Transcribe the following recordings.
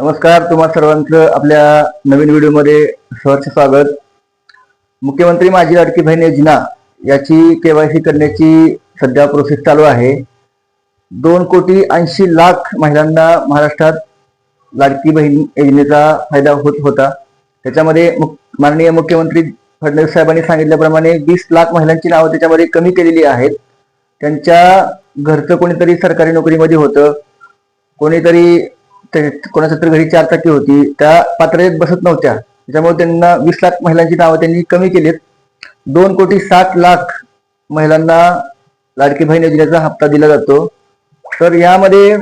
नमस्कार तुम्हा सर्वांचं आपल्या नवीन व्हिडिओमध्ये सहर्ष स्वागत. मुख्यमंत्री माझी लाडकी बहीण योजना याची केवायसी करण्याची सध्या प्रोसेस चालू आहे. दोन कोटी ऐंशी लाख महिलांना महाराष्ट्रात लाडकी बहीण योजनेचा फायदा होत होता. त्याच्यामध्ये मुख- माननीय मुख्यमंत्री फडणवीस साहेबांनी सांगितल्याप्रमाणे वीस लाख महिलांची नावं त्याच्यामध्ये कमी केलेली आहेत. त्यांच्या घरचं कोणीतरी सरकारी नोकरीमध्ये होतं. कोणीतरी कोणाच्या तरी घरी चार चाकी होती त्या पात्रतेत बसत नव्हत्या. त्यामुळे त्यांना वीस लाख महिलांची नावं त्यांनी कमी केलीत. दोन कोटी सात लाख महिलांना लाडकी बहीण योजनेचा हप्ता दिला जातो. तर यामध्ये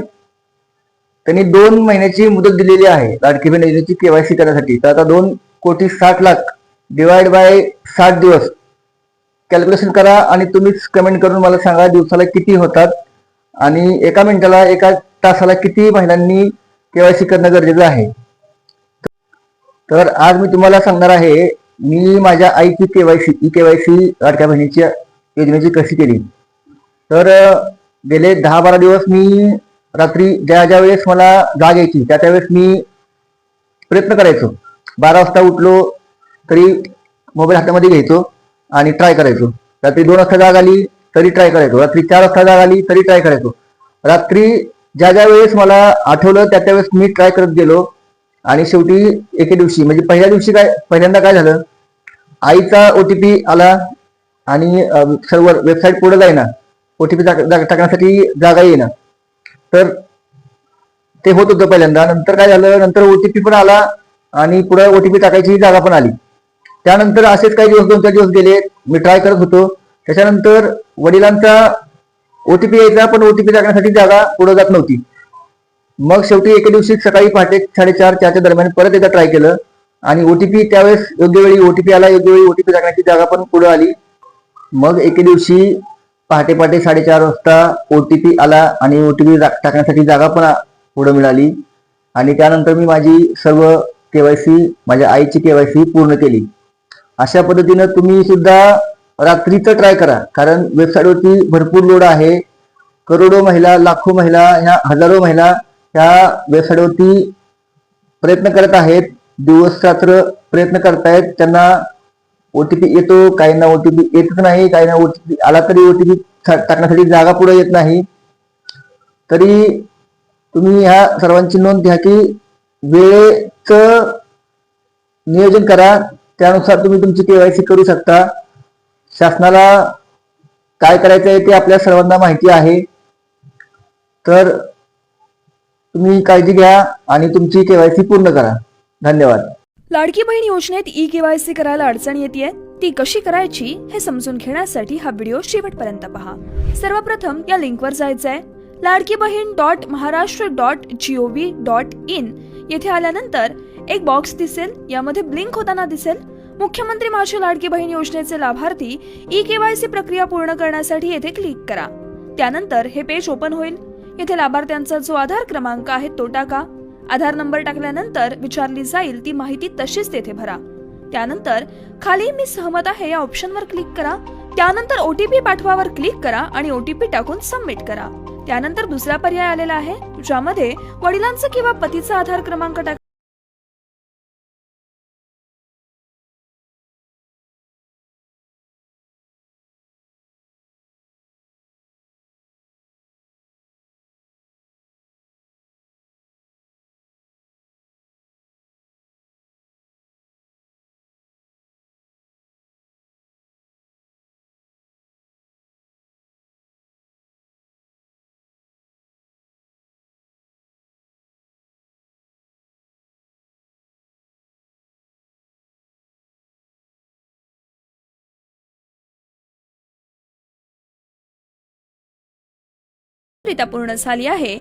त्यांनी दोन महिन्याची मुदत दिलेली आहे लाडकी बहीण योजनेची केवायसी करण्यासाठी. तर आता दोन कोटी साठ लाख डिवाइड बाय साठ दिवस. कॅल्क्युलेशन करा आणि तुम्हीच कमेंट करून मला सांगा दिवसाला किती होतात. आणि एका मिनिटाला एका तासाला किती महिलांनी केवायसी करणं गरजेचं आहे. तर आज मी तुम्हाला सांगणार आहे मी माझ्या आईची केवायसी ई केवायसी लाडक्या बहिणीची योजनेची कशी केली. तर गेले दहा बारा दिवस मी रात्री ज्या ज्या वेळेस मला जाग यायची त्या त्यावेळेस मी प्रयत्न करायचो. बारा वाजता उठलो तरी मोबाईल हातामध्ये घ्यायचो आणि ट्राय करायचो. रात्री दोन वाजता जाग आली तरी ट्राय करायचो. रात्री चार वाजता जाग आली तरी ट्राय करायचो. रात्री ज्या ज्या वेळेस मला आठवलं त्या त्यावेळेस मी ट्राय करत गेलो. आणि शेवटी एके दिवशी म्हणजे पहिल्या दिवशी काय पहिल्यांदा काय झालं? आईचा ओटीपी आला आणि अं, वेबसाईट पुढे जाईना. ओटीपी टाकण्यासाठी जागा येईना. तर ते होत होतं पहिल्यांदा. नंतर काय झालं? नंतर ओटीपी पण आला आणि पुढे ओटीपी टाकायची जागा पण आली. त्यानंतर असेच काही दिवस दोन चार दिवस गेले. मी ट्राय करत होतो. त्याच्यानंतर वडिलांचा ओटीपी यायचा पण ओटीपी टाकण्यासाठी जागा पुढे जात नव्हती. मग शेवटी एके दिवशी सकाळी पहाटे साडेचार चारच्या दरम्यान परत एकदा ट्राय केलं आणि ओटीपी त्यावेळेस योग्य वेळी ओटीपी आला योग्य वेळी ओटीपी टाकण्याची जागा पण पुढे आली. मग एके दिवशी पहाटे पहाटे साडेचार वाजता ओटीपी आला आणि ओटीपी टाकण्यासाठी जागा पण पुढे मिळाली. आणि त्यानंतर मी माझी सर्व केवायसी माझ्या आईची केवायसी पूर्ण केली. अशा पद्धतीनं तुम्ही सुद्धा रात्रीचं ट्राय करा. कारण वेबसाईटवरती भरपूर लोड आहे. करोडो महिला लाखो महिला ह्या हजारो महिला ह्या वेबसाईटवरती प्रयत्न करत आहेत. दिवस रात्र प्रयत्न करतायत. त्यांना ओटीपी येतो काहींना ओटीपी येतच नाही काहींना ओटीपी आला तरी ओटीपी टाकण्यासाठी जागा पुढे येत नाही. तरी तुम्ही ह्या सर्वांची नोंद घ्या की वेळेचं नियोजन करा. त्यानुसार तुम्ही तुमची केवायसी करू शकता. शासनाला काय करायचं आहे ते आपल्या सर्वांना माहिती आहे. तर तुम्ही काळजी घ्या आणि तुमची केवायसी पूर्ण करा. धन्यवाद. लाडकी बहीण योजनेत ई केवायसी करायला अडचण येते ती कशी करायची हे समजून घेण्यासाठी हा व्हिडिओ शेवटपर्यंत पहा. सर्वप्रथम या लिंकवर जायचंय. Ladki Bahin dot Maharashtra dot G O V dot in. येथे आल्यानंतर एक बॉक्स दिसेल यामध्ये ब्लिंक होताना दिसेल मुख्यमंत्री माझी लाडकी बहीण योजनेचे लाभार्थी ई केवायसी प्रक्रिया पूर्ण करण्यासाठी येथे क्लिक करा. त्यानंतर हे पेज ओपन होईल. येथे लाभार्थ्यांचा जो आधार क्रमांक आहे तो टाका. आधार नंबर टाकल्यानंतर विचारली जाईल ती माहिती तशीच तेथे भरा. त्यानंतर खाली मी सहमत आहे या ऑप्शनवर क्लिक करा. त्यानंतर ओटीपी पाठवावर क्लिक करा आणि ओटीपी टाकून सबमिट करा. त्यानंतर दुसरा पर्याय आलेला आहे ज्यामध्ये वडिलांचा किंवा पतीचा आधार क्रमांक टाका. पूर्ण झाली आहे.